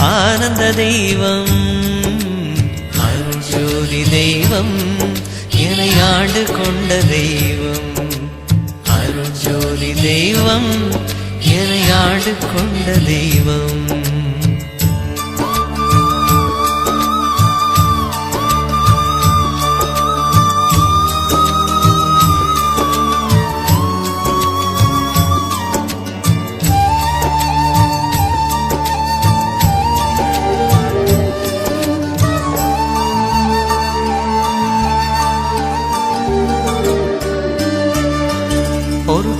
ஆனந்த தெய்வம். அருஜோதி தெய்வம் என்னை ஆண்டு கொண்ட தெய்வம். அருஜோதி தெய்வம் என்னை ஆண்டு கொண்ட தெய்வம்.